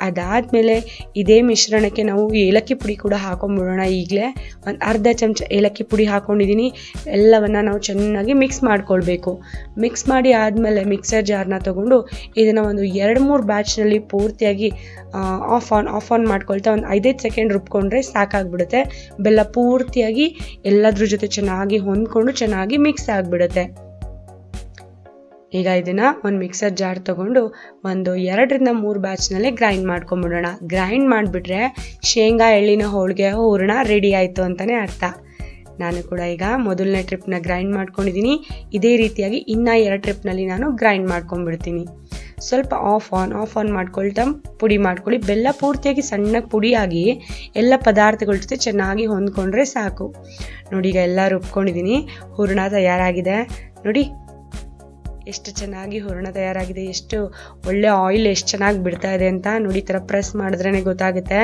ಅದಾದಮೇಲೆ ಇದೇ ಮಿಶ್ರಣಕ್ಕೆ ನಾವು ಏಲಕ್ಕಿ ಪುಡಿ ಕೂಡ ಹಾಕೊಂಡ್ಬಿಡೋಣ ಈಗಲೇ. ಒಂದು ಅರ್ಧ ಚಮಚ ಏಲಕ್ಕಿ ಪುಡಿ ಹಾಕ್ಕೊಂಡಿದ್ದೀನಿ ಎಲ್ಲವನ್ನು ನಾವು ಚೆನ್ನಾಗಿ ಮಿಕ್ಸ್ ಮಾಡ್ಕೊಳ್ಬೇಕು. ಮಿಕ್ಸ್ ಮಾಡಿ ಆದಮೇಲೆ ಮಿಕ್ಸರ್ ಜಾರ್ನ ತೊಗೊಂಡು ಇದನ್ನು ಒಂದು ಎರಡು ಮೂರು ಬ್ಯಾಚ್ನಲ್ಲಿ ಪೂರ್ತಿಯಾಗಿ ಆಫ್ ಆನ್ ಆಫ್ ಆನ್ ಮಾಡ್ಕೊಳ್ತಾ ಒಂದು ಐದೈದು ಸೆಕೆಂಡ್ ರುಬ್ಕೊಂಡ್ರೆ ಸಾಕಾಗ್ಬಿಡುತ್ತೆ. ಬೆಲ್ಲ ಪೂರ್ತಿಯಾಗಿ ಎಲ್ಲದ್ರ ಜೊತೆ ಚೆನ್ನಾಗಿ ಹೊಂದ್ಕೊಂಡು ಚೆನ್ನಾಗಿ ಮಿಕ್ಸ್ ಆಗಿಬಿಡುತ್ತೆ. ಈಗ ಇದನ್ನು ಒಂದು ಮಿಕ್ಸರ್ ಜಾರ್ ತಗೊಂಡು ಒಂದು ಎರಡರಿಂದ ಮೂರು ಬ್ಯಾಚ್ನಲ್ಲೇ ಗ್ರೈಂಡ್ ಮಾಡ್ಕೊಂಬಿಡೋಣ. ಗ್ರೈಂಡ್ ಮಾಡಿಬಿಟ್ರೆ ಶೇಂಗಾ, ಎಳ್ಳಿನ ಹೋಳಿಗೆ, ಹೂರಣ ರೆಡಿ ಆಯಿತು ಅಂತಲೇ ಅರ್ಥ. ನಾನು ಕೂಡ ಈಗ ಮೊದಲನೇ ಟ್ರಿಪ್ನ ಗ್ರೈಂಡ್ ಮಾಡ್ಕೊಂಡಿದ್ದೀನಿ ಇದೇ ರೀತಿಯಾಗಿ ಇನ್ನೂ ಎರಡು ಟ್ರಿಪ್ನಲ್ಲಿ ನಾನು ಗ್ರೈಂಡ್ ಮಾಡ್ಕೊಂಡ್ಬಿಡ್ತೀನಿ ಸ್ವಲ್ಪ ಆಫ್ ಆನ್ ಆಫ್ ಆನ್ ಮಾಡ್ಕೊಳ್ತಾ ಪುಡಿ ಮಾಡ್ಕೊಳ್ಳಿ. ಬೆಲ್ಲ ಪೂರ್ತಿಯಾಗಿ ಸಣ್ಣಗೆ ಪುಡಿಯಾಗಿ ಎಲ್ಲ ಪದಾರ್ಥಗಳ ಜೊತೆ ಚೆನ್ನಾಗಿ ಹೊಂದ್ಕೊಂಡ್ರೆ ಸಾಕು. ನೋಡಿ ಈಗ ಎಲ್ಲ ರುಬ್ಕೊಂಡಿದ್ದೀನಿ ಹೂರಣ ತಯಾರಾಗಿದೆ. ನೋಡಿ ಎಷ್ಟು ಚೆನ್ನಾಗಿ ಹೂರಣ ತಯಾರಾಗಿದೆ, ಎಷ್ಟು ಒಳ್ಳೆ ಆಯಿಲ್ ಎಷ್ಟು ಚೆನ್ನಾಗಿ ಬಿಡ್ತಾ ಇದೆ ಅಂತ ನೋಡಿ ಈ ಥರ ಪ್ರೆಸ್ ಮಾಡಿದ್ರೇ ಗೊತ್ತಾಗುತ್ತೆ.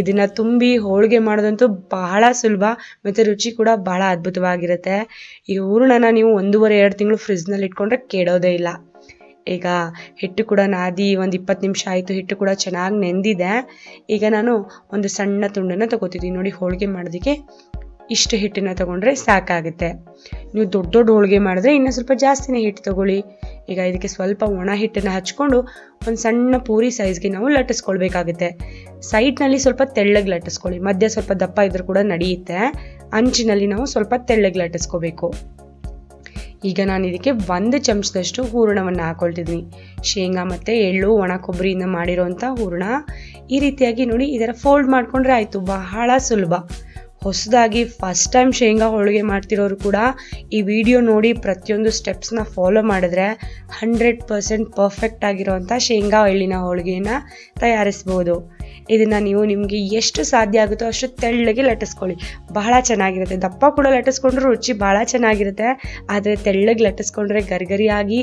ಇದನ್ನು ತುಂಬಿ ಹೋಳಿಗೆ ಮಾಡೋದಂತೂ ಬಹಳ ಸುಲಭ ಮತ್ತು ರುಚಿ ಕೂಡ ಬಹಳ ಅದ್ಭುತವಾಗಿರುತ್ತೆ. ಈ ಹೂರಣನ ನೀವು ಒಂದೂವರೆ, ಎರಡು ತಿಂಗಳು ಫ್ರಿಜ್ನಲ್ಲಿ ಇಟ್ಕೊಂಡ್ರೆ ಕೆಡೋದೇ ಇಲ್ಲ. ಈಗ ಹಿಟ್ಟು ಕೂಡ ನಾದಿ ಒಂದು ಇಪ್ಪತ್ತು ನಿಮಿಷ ಆಯಿತು, ಹಿಟ್ಟು ಕೂಡ ಚೆನ್ನಾಗಿ ನೆಂದಿದೆ. ಈಗ ನಾನು ಒಂದು ಸಣ್ಣ ತುಂಡನ್ನು ತಗೋತಿದ್ದೀನಿ. ನೋಡಿ, ಹೋಳಿಗೆ ಮಾಡೋದಕ್ಕೆ ಇಷ್ಟು ಹಿಟ್ಟನ್ನು ತೊಗೊಂಡ್ರೆ ಸಾಕಾಗುತ್ತೆ. ನೀವು ದೊಡ್ಡ ದೊಡ್ಡ ಹೋಳಿಗೆ ಮಾಡಿದ್ರೆ ಇನ್ನೂ ಸ್ವಲ್ಪ ಜಾಸ್ತಿನೇ ಹಿಟ್ಟು ತೊಗೊಳ್ಳಿ. ಈಗ ಇದಕ್ಕೆ ಸ್ವಲ್ಪ ಒಣ ಹಿಟ್ಟನ್ನು ಹಚ್ಕೊಂಡು ಒಂದು ಸಣ್ಣ ಪೂರಿ ಸೈಜ್ಗೆ ನಾವು ಲಟ್ಟಿಸ್ಕೊಳ್ಬೇಕಾಗುತ್ತೆ. ಸೈಡ್ನಲ್ಲಿ ಸ್ವಲ್ಪ ತೆಳ್ಳಗೆ ಲಟ್ಟಿಸ್ಕೊಳ್ಳಿ. ಮಧ್ಯ ಸ್ವಲ್ಪ ದಪ್ಪ ಇದ್ರೂ ಕೂಡ ನಡೆಯುತ್ತೆ. ಅಂಚಿನಲ್ಲಿ ನಾವು ಸ್ವಲ್ಪ ತೆಳ್ಳಗೆ ಲಟ್ಟಿಸ್ಕೋಬೇಕು. ಈಗ ನಾನು ಇದಕ್ಕೆ ಒಂದು ಚಮಚದಷ್ಟು ಹೂರಣವನ್ನು ಹಾಕೊಳ್ತಿದ್ದೀನಿ ಶೇಂಗಾ ಮತ್ತು ಎಳ್ಳು, ಒಣ ಕೊಬ್ಬರಿಯಿಂದ ಮಾಡಿರೋಂಥ ಹೂರಣ ಈ ರೀತಿಯಾಗಿ ನೋಡಿ ಇದರ ಫೋಲ್ಡ್ ಮಾಡಿಕೊಂಡ್ರೆ ಆಯಿತು. ಬಹಳ ಸುಲಭ. ಹೊಸದಾಗಿ ಫಸ್ಟ್ ಟೈಮ್ ಶೇಂಗಾ ಹೋಳಿಗೆ ಮಾಡ್ತಿರೋರು ಕೂಡ ಈ ವಿಡಿಯೋ ನೋಡಿ ಪ್ರತಿಯೊಂದು ಸ್ಟೆಪ್ಸ್ನ ಫಾಲೋ ಮಾಡಿದ್ರೆ ಹಂಡ್ರೆಡ್ ಪರ್ಸೆಂಟ್ ಪರ್ಫೆಕ್ಟ್ ಆಗಿರೋವಂಥ ಶೇಂಗಾ ಎಳ್ಳಿನ ಹೋಳಿಗೆಯನ್ನು ತಯಾರಿಸ್ಬೋದು. ಇದನ್ನು ನೀವು ನಿಮಗೆ ಎಷ್ಟು ಸಾಧ್ಯ ಆಗುತ್ತೋ ಅಷ್ಟು ತೆಳ್ಳಗೆ ಲಟ್ಟಿಸ್ಕೊಳ್ಳಿ. ಬಹಳ ಚೆನ್ನಾಗಿರುತ್ತೆ. ದಪ್ಪ ಕೂಡ ಲಟ್ಟಿಸ್ಕೊಂಡ್ರೆ ರುಚಿ ಭಾಳ ಚೆನ್ನಾಗಿರುತ್ತೆ. ಆದರೆ ತೆಳ್ಳಗೆ ಲಟ್ಟಿಸ್ಕೊಂಡ್ರೆ ಗರಿಗರಿಯಾಗಿ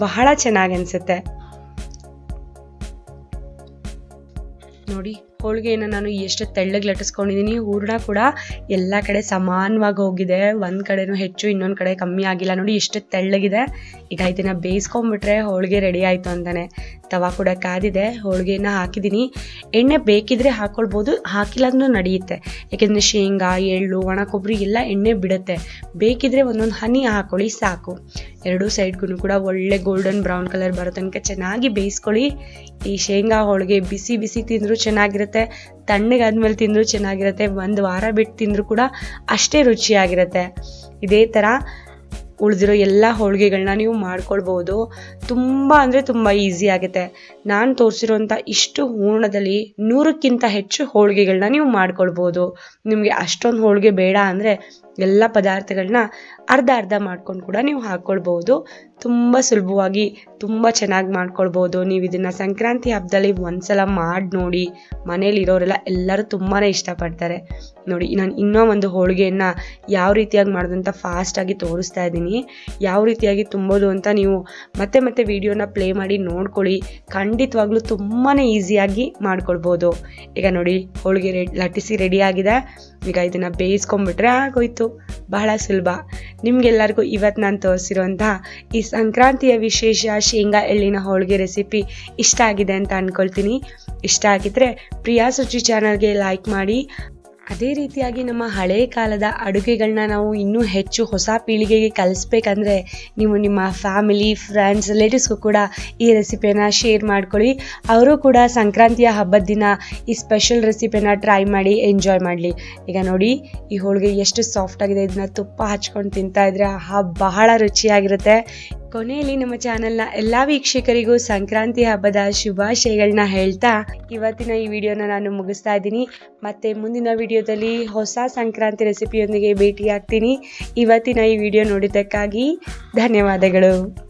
ಬಹಳ ಚೆನ್ನಾಗಿ ಅನಿಸುತ್ತೆ. ನೋಡಿ ಹೋಳಿಗೆಯನ್ನು ನಾನು ಎಷ್ಟು ತೆಳ್ಳಗೆ ಲಟ್ಟಿಸ್ಕೊಂಡಿದ್ದೀನಿ ಹೂರಣ ಕೂಡ ಎಲ್ಲ ಕಡೆ ಸಮಾನವಾಗಿ ಹೋಗಿದೆ. ಒಂದು ಕಡೆನೂ ಹೆಚ್ಚು, ಇನ್ನೊಂದು ಕಡೆ ಕಮ್ಮಿ ಆಗಿಲ್ಲ. ನೋಡಿ, ಎಷ್ಟು ತೆಳ್ಳಗಿದೆ. ಈಗ ಇದನ್ನು ಬೇಯಿಸ್ಕೊಂಬಿಟ್ರೆ ಹೋಳಿಗೆ ರೆಡಿ ಆಯಿತು ಅಂತಾನೆ. ತವಾ ಕೂಡ ಕಾದಿದೆ. ಹೋಳಿಗೆನ ಹಾಕಿದ್ದೀನಿ. ಎಣ್ಣೆ ಬೇಕಿದ್ರೆ ಹಾಕ್ಕೊಳ್ಬೋದು ಹಾಕಿಲ್ಲ ನಡೆಯುತ್ತೆ. ಯಾಕೆಂದರೆ ಶೇಂಗಾ, ಎಳ್ಳು, ಒಣ ಕೊಬ್ಬರಿ ಎಲ್ಲ ಎಣ್ಣೆ ಬಿಡುತ್ತೆ. ಬೇಕಿದ್ರೆ ಒಂದೊಂದು ಹನಿ ಹಾಕೊಳ್ಳಿ, ಸಾಕು. ಎರಡೂ ಸೈಡ್ಗೂ ಕೂಡ ಒಳ್ಳೆ ಗೋಲ್ಡನ್ ಬ್ರೌನ್ ಕಲರ್ ಬರೋ ತನಕ ಚೆನ್ನಾಗಿ ಬೇಯಿಸ್ಕೊಳ್ಳಿ. ಈ ಶೇಂಗಾ ಹೋಳಿಗೆ ಬಿಸಿ ಬಿಸಿ ತಿಂದರೂ ಚೆನ್ನಾಗಿರುತ್ತೆ. ತಣ್ಣಗಾದ್ಮೇಲೆ ತಿಂದರೂ ಚೆನ್ನಾಗಿರುತ್ತೆ. ಒಂದು ವಾರ ಬಿಟ್ಟು ತಿಂದರೂ ಕೂಡ ಅಷ್ಟೇ ರುಚಿಯಾಗಿರುತ್ತೆ. ಇದೇ ಥರ ಉಳಿದಿರೋ ಎಲ್ಲ ಹೋಳಿಗೆಗಳನ್ನ ನೀವು ಮಾಡ್ಕೊಳ್ಬೋದು. ತುಂಬ ಅಂದರೆ ತುಂಬ ಈಸಿ ಆಗುತ್ತೆ. ನಾನು ತೋರಿಸಿರೋಂಥ ಇಷ್ಟು ಹೂರ್ಣದಲ್ಲಿ ನೂರಕ್ಕಿಂತ ಹೆಚ್ಚು ಹೋಳಿಗೆಗಳನ್ನ ನೀವು ಮಾಡ್ಕೊಳ್ಬೋದು. ನಿಮಗೆ ಅಷ್ಟೊಂದು ಹೋಳಿಗೆ ಬೇಡ ಅಂದರೆ ಎಲ್ಲ ಪದಾರ್ಥಗಳನ್ನ ಅರ್ಧ ಅರ್ಧ ಮಾಡ್ಕೊಂಡು ಕೂಡ ನೀವು ಹಾಕ್ಕೊಳ್ಬೋದು ತುಂಬ ಸುಲಭವಾಗಿ ತುಂಬ ಚೆನ್ನಾಗಿ ಮಾಡ್ಕೊಳ್ಬೋದು. ನೀವು ಇದನ್ನು ಸಂಕ್ರಾಂತಿ ಹಬ್ಬದಲ್ಲಿ ಒಂದ್ಸಲ ಮಾಡಿ ನೋಡಿ, ಮನೇಲಿರೋರೆಲ್ಲ ಎಲ್ಲರೂ ತುಂಬಾ ಇಷ್ಟಪಡ್ತಾರೆ. ನೋಡಿ, ನಾನು ಇನ್ನೂ ಒಂದು ಹೋಳಿಗೆಯನ್ನು ಯಾವ ರೀತಿಯಾಗಿ ಮಾಡೋದು ಅಂತ ಫಾಸ್ಟಾಗಿ ತೋರಿಸ್ತಾ ಇದ್ದೀನಿ. ಯಾವ ರೀತಿಯಾಗಿ ತುಂಬೋದು ಅಂತ ನೀವು ಮತ್ತೆ ಮತ್ತೆ ವಿಡಿಯೋನ ಪ್ಲೇ ಮಾಡಿ ನೋಡ್ಕೊಳ್ಳಿ. ಖಂಡಿತವಾಗ್ಲೂ ತುಂಬಾ ಈಸಿಯಾಗಿ ಮಾಡ್ಕೊಳ್ಬೋದು. ಈಗ ನೋಡಿ, ಹೋಳಿಗೆ ರೆಡಿ ಲಟ್ಟಿಸಿ ರೆಡಿ ಆಗಿದೆ. ಈಗ ಇದನ್ನು ಬೇಯಿಸ್ಕೊಂಡ್ಬಿಟ್ರೆ ಆಗೋಯ್ತು. ಬಹಳ ಸುಲಭ. ನಿಮಗೆಲ್ಲರಿಗೂ ಇವತ್ತು ನಾನು ತೋರಿಸಿರುವಂತಹ ಈ ಸಂಕ್ರಾಂತಿಯ ವಿಶೇಷ ಶೇಂಗಾ ಎಳ್ಳಿನ ಹೋಳಿಗೆ ರೆಸಿಪಿ ಇಷ್ಟ ಆಗಿದೆ ಅಂತ ಅಂದ್ಕೊಳ್ತೀನಿ ಇಷ್ಟ ಆಗಿದ್ರೆ ಪ್ರಿಯಾ ಸುಚಿ ಚಾನಲ್ಗೆ ಲೈಕ್ ಮಾಡಿ. ಅದೇ ರೀತಿಯಾಗಿ ನಮ್ಮ ಹಳೆ ಕಾಲದ ಅಡುಗೆಗಳನ್ನ ನಾವು ಇನ್ನೂ ಹೆಚ್ಚು ಹೊಸ ಪೀಳಿಗೆಗೆ ಕಲಿಸ್ಬೇಕಂದ್ರೆ ನೀವು ನಿಮ್ಮ ಫ್ಯಾಮಿಲಿ, ಫ್ರೆಂಡ್ಸ್, ರಿಲೇಟಿವ್ಸ್ಗೂ ಕೂಡ ಈ ರೆಸಿಪಿಯನ್ನು ಶೇರ್ ಮಾಡ್ಕೊಳ್ಳಿ. ಅವರು ಕೂಡ ಸಂಕ್ರಾಂತಿಯ ಹಬ್ಬದ ದಿನ ಈ ಸ್ಪೆಷಲ್ ರೆಸಿಪಿನ ಟ್ರೈ ಮಾಡಿ, ಎಂಜಾಯ್ ಮಾಡಲಿ. ಈಗ ನೋಡಿ, ಈ ಹೋಳಿಗೆ ಎಷ್ಟು ಸಾಫ್ಟ್ ಆಗಿದೆ. ಇದನ್ನ ತುಪ್ಪ ಹಚ್ಕೊಂಡು ತಿಂತಾ ಇದ್ರೆ ಬಹಳ ರುಚಿಯಾಗಿರುತ್ತೆ. ಕೊನೆಯಲ್ಲಿ ನಮ್ಮ ಚಾನೆಲ್ನ ಎಲ್ಲ ವೀಕ್ಷಕರಿಗೂ ಸಂಕ್ರಾಂತಿ ಹಬ್ಬದ ಶುಭಾಶಯಗಳನ್ನ ಹೇಳ್ತಾ ಇವತ್ತಿನ ಈ ವಿಡಿಯೋನ ನಾನು ಮುಗಿಸ್ತಾ ಇದ್ದೀನಿ. ಮತ್ತೆ ಮುಂದಿನ ವಿಡಿಯೋದಲ್ಲಿ ಹೊಸ ಸಂಕ್ರಾಂತಿ ರೆಸಿಪಿಯೊಂದಿಗೆ ಭೇಟಿಯಾಗ್ತೀನಿ. ಇವತ್ತಿನ ಈ ವಿಡಿಯೋ ನೋಡಿದ್ದಕ್ಕಾಗಿ ಧನ್ಯವಾದಗಳು.